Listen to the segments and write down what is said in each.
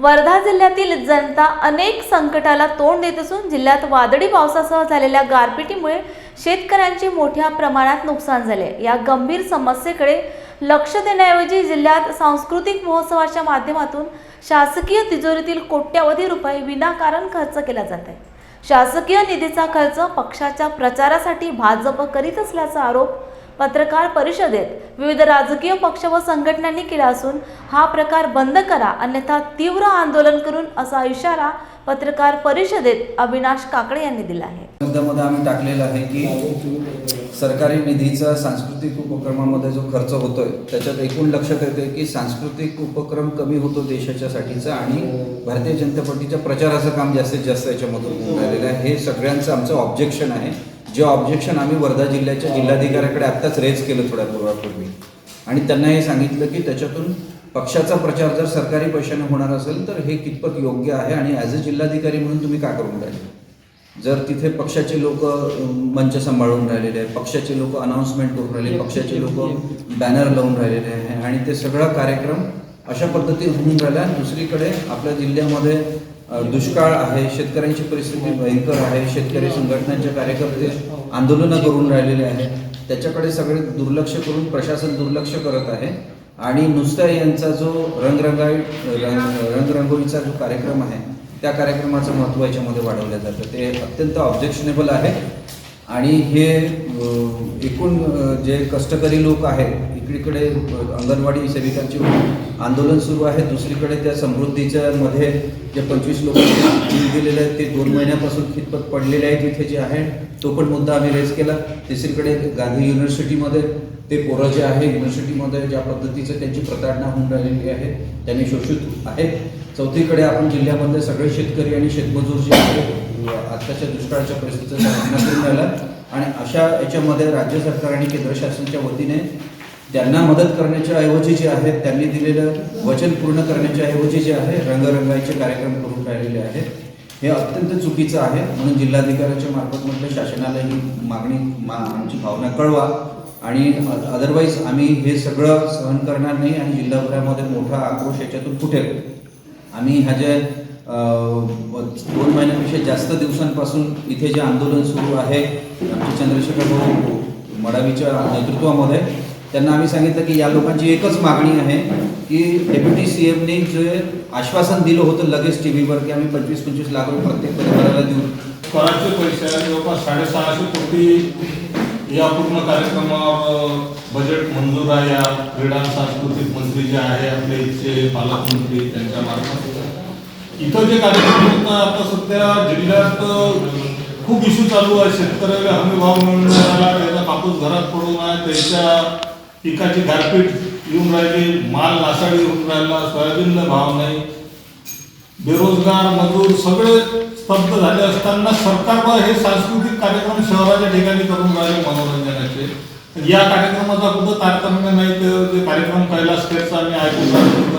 वर्धा जिल्ह्यातील जनता अनेक संकटाला तोंड देत असून जिल्ह्यात वादळी पावसासह झालेल्या गारपिटीमुळे शेतकऱ्यांचे मोठ्या प्रमाणात नुकसान झाले. या गंभीर समस्येकडे लक्ष देण्याऐवजी जिल्ह्यात सांस्कृतिक महोत्सवाच्या माध्यमातून शासकीय तिजोरीतील कोट्यवधी रुपये विनाकारण खर्च केला जात आहे. शासकीय निधीचा खर्च पक्षाच्या प्रचारासाठी भाजप करीत असल्याचा आरोप पत्रकार परिषदेत विविध राजकीय पक्ष व संघटनांनी केला असून हा प्रकार बंद करा अन्यथा तीव्र आंदोलन करून असा इशारा पत्रकार परिषदेत अविनाश काकडे यांनी दिला आहे. मुद्द्यामध्ये आम्ही टाकलेलं आहे की सरकारी निधीचा सांस्कृतिक उपक्रमामध्ये जो खर्च होतोय त्याच्यात एकूण लक्षात येते की सांस्कृतिक उपक्रम कमी होतो देशाच्यासाठीचा आणि भारतीय जनता पार्टीच्या प्रचाराचं काम जास्तीत जास्त याच्यामधून झालेलं आहे. हे सगळ्यांचं आमचं ऑब्जेक्शन आहे. जे ऑब्जेक्शन आम्ही वर्धा जिल्ह्याच्या जिल्हाधिकाऱ्याकडे आत्ताच रेज केलं थोड्या पूर्वापूर्वी आणि त्यांना हे सांगितलं की त्याच्यातून पक्षाचा प्रचार जर सरकारी पैशाने होणार असेल तर हे कितपत योग्य आहे आणि ॲज अ जिल्हाधिकारी म्हणून तुम्ही का करून राहिले? जर तिथे पक्षाचे लोक मंच सांभाळून राहिलेले आहे पक्षाचे लोक अनाऊन्समेंट करून राहिले पक्षाचे लोक बॅनर लावून राहिलेले आहे आणि ते सगळा कार्यक्रम अशा पद्धतीने होऊन राहिला. आणि दुसरीकडे आपल्या जिल्ह्यामध्ये दुष्काळ आहे शेतकऱ्यांची परिस्थिती भयंकर आहे शेतकरी संघटनांचे कार्यकर्ते आंदोलनं करून राहिलेले आहेत. त्याच्याकडे सगळे दुर्लक्ष करून प्रशासन दुर्लक्ष करत आहे. आणि नुसता यांचा जो रंगरंगाई रंग रंगरंगोळीचा जो कार्यक्रम आहे त्या कार्यक्रमाचं महत्त्व याच्यामध्ये वाढवलं जातं. ते अत्यंत ऑब्जेक्शनेबल आहे. आणि हे एकूण जे कष्टकरी लोक आहेत इकडीकडे अंगणवाडी सेविकांचे आंदोलन सुरू आहे. दुसरीकडे त्या समृद्धीच्या मध्ये जे पंचवीस लोक जीव गेलेले आहेत ते दोन महिन्यापासून खितपत पडलेले आहेत इथे जे आहे तो पण मुद्दा आम्ही रेज केला. तिसरीकडे गांधी युनिव्हर्सिटीमध्ये ते पोरं जे आहे युनिव्हर्सिटीमध्ये ज्या पद्धतीचं त्यांची प्रताडणा होऊन राहिलेली आहे त्यांनी शोषित आहेत चौथीकडे आपण जिल्ह्यामध्ये सगळे शेतकरी आणि शेतमजूर जे आहेत आत्ताच्या दुष्काळाच्या परिस्थितीचा सामना करून राहिला आणि अशा याच्यामध्ये राज्य सरकार आणि केंद्र शासनाच्या वतीने त्यांना मदत करण्याच्या ऐवजी जे आहेत त्यांनी दिलेलं वचन पूर्ण करण्याच्या ऐवजी जे आहे रंगरंगाईचे कार्यक्रम करून राहिलेले आहेत. हे अत्यंत चुकीचं आहे. म्हणून जिल्हाधिकाऱ्याच्या मार्फत म्हटलं शासनाला ही मागणी मा आमची भावना कळवा. आणि अदरवाईज आम्ही हे सगळं सहन करणार नाही आणि जिल्हाभरामध्ये मोठा आक्रोश याच्यातून फुटेल. आम्ही ह्या जे दोन महिन्यापेक्षा जास्त दिवसांपासून इथे जे आंदोलन सुरू आहे आमचे चंद्रशेखर भाऊ मडावीच्या नेतृत्वामध्ये त्यांना आम्ही सांगितलं की या लोकांची एकच मागणी आहे की डेप्युटी सी एमने जे आश्वासन दिलं होतं लगेच टी व्हीवर की आम्ही पंचवीस पंचवीस लाख रुपये प्रत्येक परिवाराला देऊ. कराचे पैसे जवळपास साडेसहाशे कोटी या पूर्ण कार्यक्रमावर बजेट मंजूर आहे. या क्रीडा सांस्कृतिक मंत्री जे आहे आपले इथचे पालकमंत्री त्यांच्या मार्फत. इथं जे कार्यक्रम आता सध्या जिल्ह्यात खूप इश्यू चालू आहे. शेतकऱ्याला हमी भाव मिळणार त्याचा कापूस घरात पडून आहे त्याच्या पिकाची गारपीट येऊन राहिली माल नासाडी होऊन राहिला सोयाबीनला भाव नाही. बेरोजगार मजूर सगळे स्तब्ध झाले असताना सरकार हे सांस्कृतिक कार्यक्रम शहराच्या ठिकाणी करून राहिले मनोरंजनाचे. या कार्यक्रमाचा कुठं तारतम्य नाही तर जे कार्यक्रम कैलास खेरचा आम्ही ऐकून राहिलो.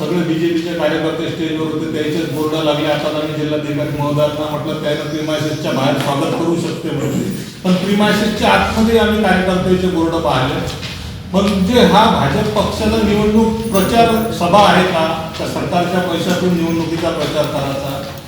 सगळे बीजेपीचे कार्यकर्ते स्टेजवर होते त्यांचेच बोर्ड लागले आता आम्ही जिल्हाधिकारी महोदयांना म्हटलं त्यानं प्रिमायसेसच्या बाहेर स्वागत करू शकते म्हणजे पण प्रिमायसेसच्या आतमध्ये आम्ही कार्यकर्त्याचे बोर्ड पाहिले. म्हणजे हा भाजप पक्षाचा निवडणूक प्रचार सभा आहे का? त्या सरकारच्या पैशातून निवडणुकीचा प्रचार करायचा.